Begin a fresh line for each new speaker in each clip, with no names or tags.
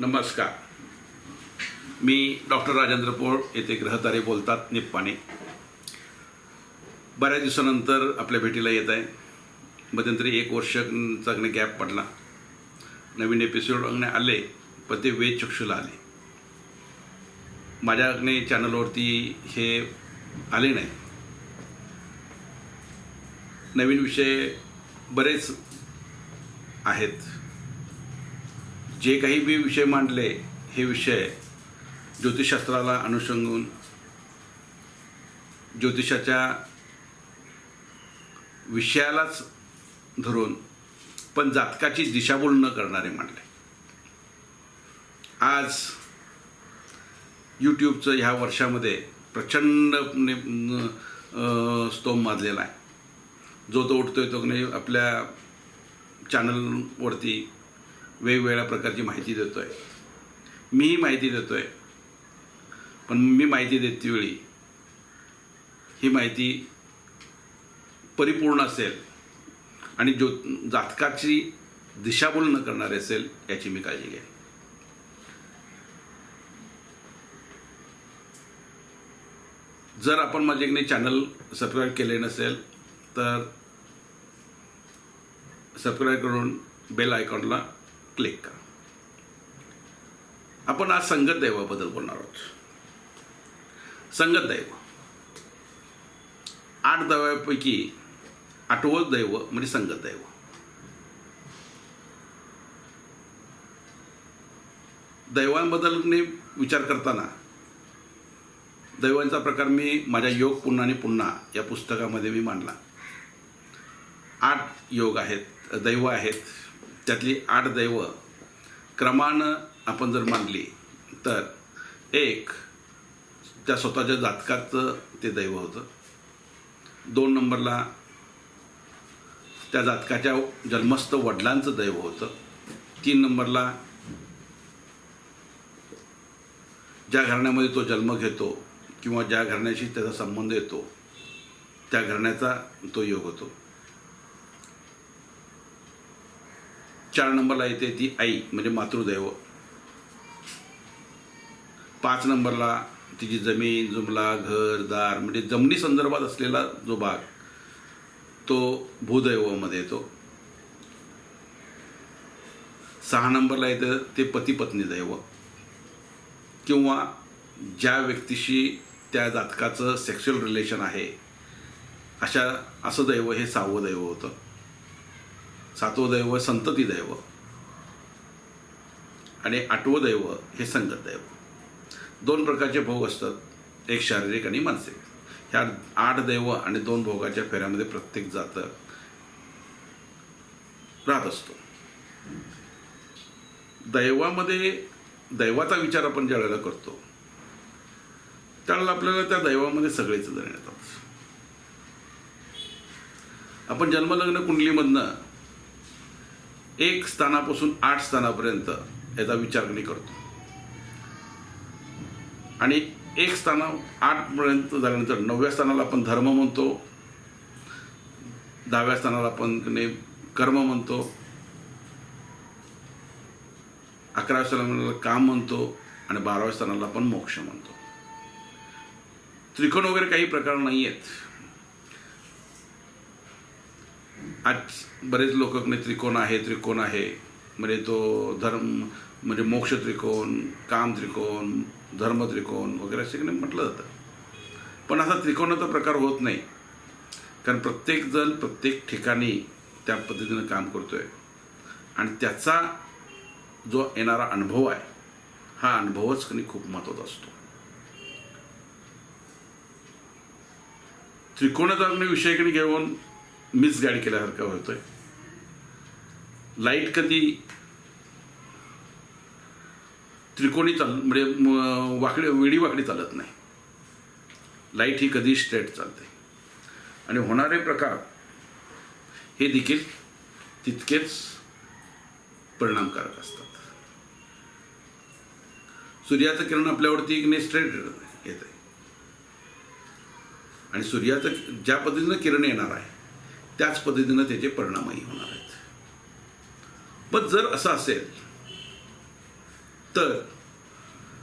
नमस्कार. मी डॉक्टर राजेंद्र पोळ येथे ग्रहतारे बोलतात निप्पाने बऱ्याच दिवसानंतर आपल्या भेटीला येत आहे. मध्यंतरी एक वर्षाचा गॅप पडला. नवीन एपिसोड अग्ने आले पण ते वेद चक्षुला आले. माझ्या अग्ने चॅनलवरती हे आले नाही. नवीन विषय बरेच आहेत. जे काही मी विषय मांडले हे विषय ज्योतिषशास्त्राला अनुषंगून ज्योतिषाच्या विषयालाच धरून पण जातकाची दिशाभूल न करणारे मांडले. आज यूट्यूबचं ह्या वर्षामध्ये प्रचंड स्तोम माजलेला आहे. जो तो उठतोय तो नाही आपल्या चॅनलवरती वेगवेगळ्या प्रकारची माहिती देतो आहे मीही माहिती देतो आहे पण मी माहिती देतेवेळी ही माहिती परिपूर्ण असेल आणि जो जातकाची दिशाभूल न करणारी असेल याची मी काळजी घ्या जर आपण माझ्याकडे चॅनल सबस्क्राईब केले नसेल तर सबस्क्राईब करून बेल आयकॉनला क्लिक करा आपण आज संगत दैवाबद्दल बोलणार आहोत. संगत दैव आठ दैवापैकी आठवं दैव म्हणजे संगत दैव दैवांबद्दल विचार करताना दैवांचा प्रकार मी माझ्या योग पुन्हा आणि पुन्हा या पुस्तकामध्ये मी मांडला. आठ योग आहेत दैव आहेत त्यातली आठ दैव क्रमानं आपण जर मानली तर एक त्या स्वतःच्या जातकाचं ते दैव होतं. दोन नंबरला त्या जातकाच्या जन्मस्थ वडिलांचं दैव होतं. तीन नंबरला ज्या घराण्यामध्ये तो जन्म घेतो किंवा ज्या घराण्याशी त्याचा संबंध येतो त्या घराण्याचा तो योग होतो. चार नंबरला येते ती आई म्हणजे मातृदैव. पाच नंबरला तिची जमीन जुमला घर दार म्हणजे जमिनी संदर्भात असलेला जो भाग तो भूदैवामध्ये येतो. सहा नंबरला येतं ते पती पत्नी दैव. किंवा ज्या व्यक्तीशी त्या जातकाचं सेक्शुअल रिलेशन आहे अशा असं दैव हे सहावं दैव होतं. सातवं दैव संतती दैव. आणि आठवं दैव हे संगत दैव. दोन प्रकारचे भोग असतात एक शारीरिक आणि मानसिक. ह्या आठ दैव आणि दोन भोगाच्या फेऱ्यामध्ये प्रत्येक जातक राहत असतो. दैवामध्ये दैवाचा विचार आपण ज्या वेळेला करतो त्यावेळेला आपल्याला त्या दैवामध्ये सगळेच जण येतात. आपण जन्मलग्न कुंडलीमधनं एक स्थानापासून आठ स्थानापर्यंत याचा विचार नाही करतो. आणि एक स्थाना आठपर्यंत झाल्यानंतर नवव्या स्थानाला आपण धर्म म्हणतो. दहाव्या स्थानाला आपण कर्म म्हणतो. अकराव्या स्थानाला काम म्हणतो आणि बाराव्या स्थानाला आपण मोक्ष म्हणतो. त्रिकोण वगैरे काही प्रकार नाही आहेत आज बरेच लोक त्रिकोण आहे त्रिकोण आहे. म्हणजे तो धर्म म्हणजे मोक्ष त्रिकोण काम त्रिकोण धर्म त्रिकोण वगैरे असे काही म्हटलं जातं. पण असा त्रिकोणाचा प्रकार होत नाही. कारण प्रत्येकजण प्रत्येक ठिकाणी त्या पद्धतीनं काम करतोय. आणि त्याचा जो येणारा अनुभव आहे हा अनुभवच कधी खूप महत्त्वाचा असतो. त्रिकोणाचा विषयाकडे घेऊन मिसगाईड केल्यासारखं केल्यासारखा होतोय? लाइट कधी त्रिकोणी चाल म्हणजे वाकडी वेडी वाकडी चालत नाही. लाइट ही कधी स्ट्रेट चालते. आणि होणारे प्रकार हे देखील तितकेच परिणामकारक असतात. सूर्याचं किरण आपल्यावरती एक स्ट्रेट येत आहे आणि सूर्याचं ज्या पद्धतीनं किरण येणार आहे त्याच पद्धतीनं त्याचे परिणामही होणार आहेत. पण जर असं असेल तर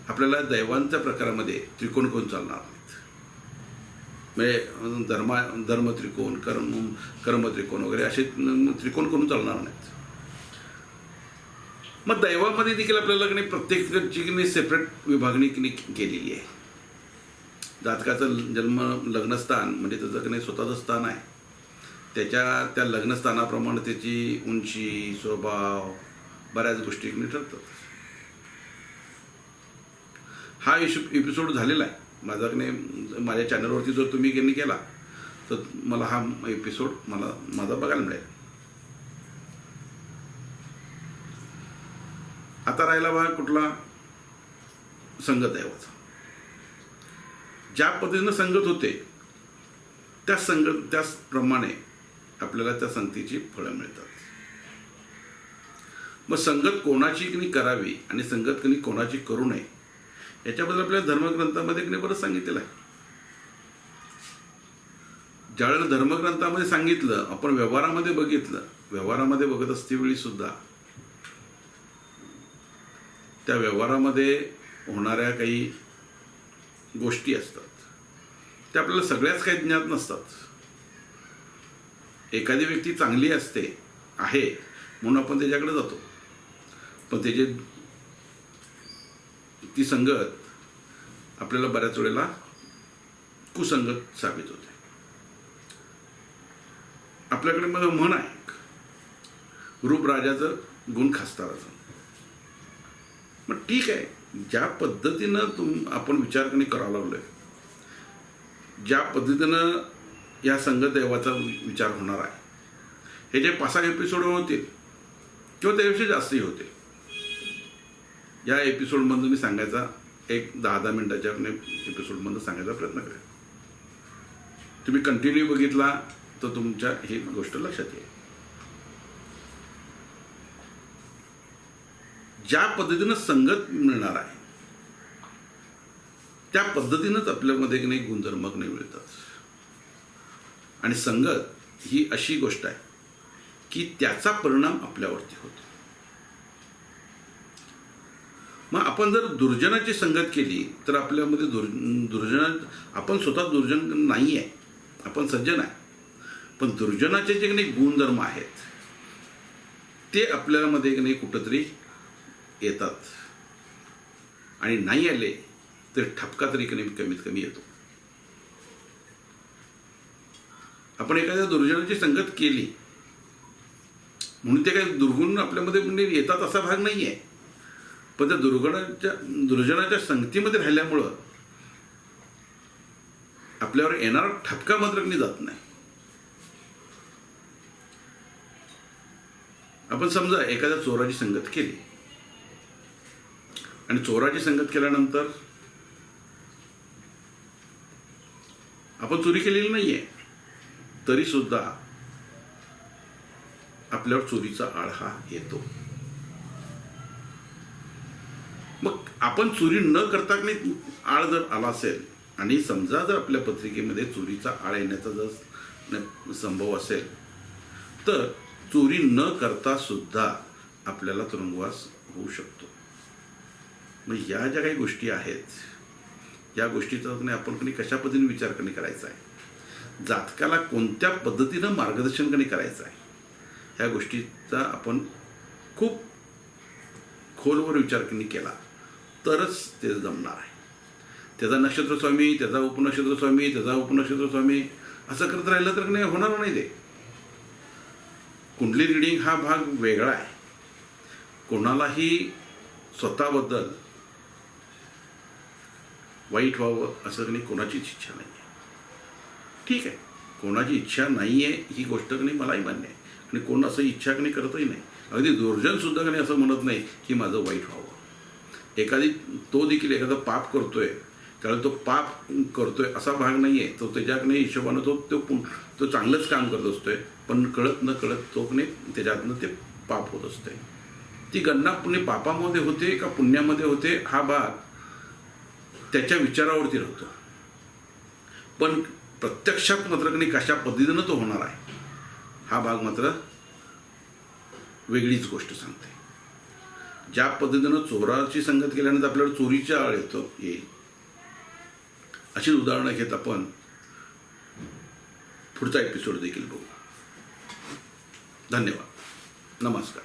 आपल्याला दैवांच्या प्रकारामध्ये त्रिकोण कोण चालणार नाहीत? म्हणजे धर्मा धर्म त्रिकोण कर्म कर्मत्रिकोण वगैरे असे त्रिकोण करून चालणार नाहीत? मग दैवामध्ये देखील आपल्याला की नाही सेपरेट विभागणी केलेली आहे? जातकाचं जन्म लग्नस्थान म्हणजे त्याचं की स्वतःचं स्थान आहे. त्याच्या त्या लग्नस्थानाप्रमाणे त्याची उंची स्वभाव बऱ्याच गोष्टी ठरतात हा इशू एपिसोड झालेला आहे. माझा की नाही माझ्या चॅनलवरती जर तुम्ही त्यांनी केला तर मला हा एपिसोड मला माझा बघायला मिळेल. आता राहिला बा कुठला संगत दैवाचा ज्या पद्धतीनं संगत होते त्या संगत त्याचप्रमाणे आपल्याला त्या संगतीची फळं मिळतात. मग संगत कोणाची की नाही करावी आणि संगत कनी कोणाची करू नये याच्याबद्दल आपल्या धर्मग्रंथामध्ये की बरंच सांगितलेलं आहे. ज्यावेळेला धर्मग्रंथामध्ये सांगितलं आपण व्यवहारामध्ये बघितलं व्यवहारामध्ये बघत असतेवेळी सुद्धा त्या व्यवहारामध्ये होणाऱ्या काही गोष्टी असतात. त्या आपल्याला सगळ्याच काही ज्ञात नसतात. एखादी व्यक्ती चांगली असते आहे म्हणून आपण त्याच्याकडे जातो. पण त्याचे ती संगत आपल्याला बऱ्याच वेळेला कुसंगत साबित होते. आपल्याकडे मग म्हण आहे रूप राजाचं गुण खासदाराचं. मग ठीक आहे ज्या पद्धतीनं तुम आपण विचार करणे करायला लागलोय ज्या पद्धतीनं या संघदैवाचा विचार होणार आहे. हे जे पाच सहा एपिसोड होतील किंवा त्याविषयी जास्तही होतील या एपिसोडमधून मी सांगायचा एक दहा दहा मिनिटाच्या एपिसोडमधून सांगायचा प्रयत्न करेन. तुम्ही कंटिन्यू बघितला तर तुमच्या ही गोष्ट लक्षात येईल. ज्या पद्धतीनं संगत मिळणार आहे त्या पद्धतीनंच आपल्यामध्ये की नाही गुणधर्मक नाही मिळतात. आणि संगत ही अशी गोष्ट आहे की त्याचा परिणाम आपल्यावरती होतो. मग आपण जर दुर्जनाची संगत केली तर आपल्यामध्ये दुर् दुर्जन आपण स्वतः दुर्जन नाही आहे आपण सज्जन आहे पण दुर्जनाचे जे काही गुणधर्म आहेत ते आपल्यामध्ये की नाही कुठंतरी येतात. आणि नाही आले तर ठपका तरी कमी कमीत कमी येतो. आपण एखाद्या दुर्जनाची संगत केली म्हणून ते काही दुर्गुण आपल्यामध्ये म्हणजे येतात असा भाग नाही आहे पण त्या दुर्गुणाच्या दुर्जनाच्या संगतीमध्ये राहिल्यामुळं आपल्यावर येणारा ठपका मात्र कमी जात नाही. आपण समजा एखाद्या चोराची संगत केली आणि चोराची संगत केल्यानंतर आपण चोरी केलेली नाहीये. आहे सुद्धा आपल्यावर चोरीचा आळ हा येतो. मग आपण चोरी न करता नाही आळ जर आला असेल आणि समजा जर आपल्या पत्रिकेमध्ये चोरीचा आळ येण्याचा जर संभव असेल तर चोरी न करता सुद्धा आपल्याला तुरुंगवास होऊ शकतो. मग या ज्या काही गोष्टी आहेत या गोष्टीचा नाही आपण कधी कशा पद्धतीने विचार करणे करायचा आहे? जातकाला कोणत्या पद्धतीनं मार्गदर्शन करणे करायचं आहे? ह्या गोष्टीचा आपण खूप खोलवर विचार करणे केला तरच ते जमणार आहे. त्याचा नक्षत्र स्वामी त्याचा उपनक्षत्र स्वामी त्याचा उपनक्षत्र स्वामी असं करत राहिलं तर नाही होणार नाही ते. कुंडली रिडिंग हा भाग वेगळा आहे. कोणालाही स्वतःबद्दल वाईट व्हावं असं नाही कोणाचीच इच्छा नाही आहे ठीक आहे. कोणाची इच्छा नाही आहे ही गोष्ट नाही मलाही मान्य आहे. आणि कोण असं इच्छा नाही करतही नाही. अगदी दुर्जनसुद्धा सुद्धा नाही असं म्हणत नाही की माझं वाईट व्हावं. एखादी तो देखील एखादं पाप करतोय. त्याला तो पाप करतोय असा भाग नाही आहे तो त्याच्याकडे हिशोबानं तो तो पु- तो चांगलंच काम करत असतोय. पण कळत न कळत तो नाही त्याच्यातनं ते पाप होत असते ती गणना पुणे पापामध्ये होते का पुण्यामध्ये होते? हा भाग त्याच्या विचारावरती राहतो. पण प्रत्यक्षात मात्र की कशा पद्धतीनं तो होणार आहे? हा भाग मात्र वेगळीच गोष्ट सांगते. ज्या पद्धतीनं चोराची संगत केल्यानंतर आपल्याला चोरीच्या आळ येतो येईल अशीच उदाहरणं घेत आपण पुढचा एपिसोड देखील बघू. धन्यवाद. नमस्कार.